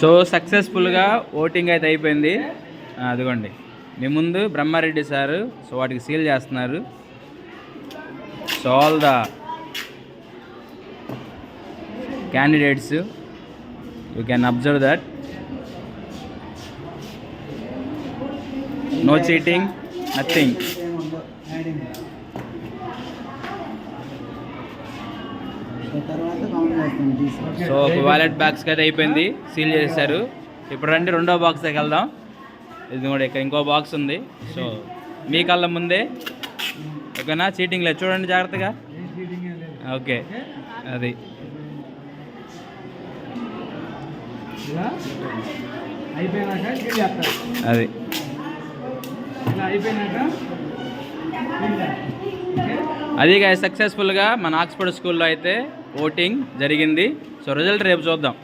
So సక్సెస్ఫుల్గా voting అయితే అయిపోయింది. అదిగోండి. మీ ముందు బ్రహ్మారెడ్డి సారు సో వాటికి సీల్ చేస్తున్నారు. So all the candidates you can observe that no cheating nothing so ఒక వాలెట్ బాక్స్కి అయితే అయిపోయింది సీల్ చేశారు ఇప్పుడు రండి రెండో బాక్స్ వెళ్దాం. ఇది కూడా ఇక్కడ ఇంకో బాక్స్ ఉంది. సో మీ కళ్ళ ముందే. ఓకేనా? చీటింగ్ లేదు. చూడండి జాగ్రత్తగా. ఓకే అది. ఇలా అయిపోయినాక సీల్ చేస్తారు అది. అయిపోయినాక అదిగా సక్సెస్ఫుల్గా మన ఆక్స్ఫర్డ్ స్కూల్లో అయితే ఓటింగ్ జరిగింది. సో రిజల్ట్ రేపు చూద్దాం.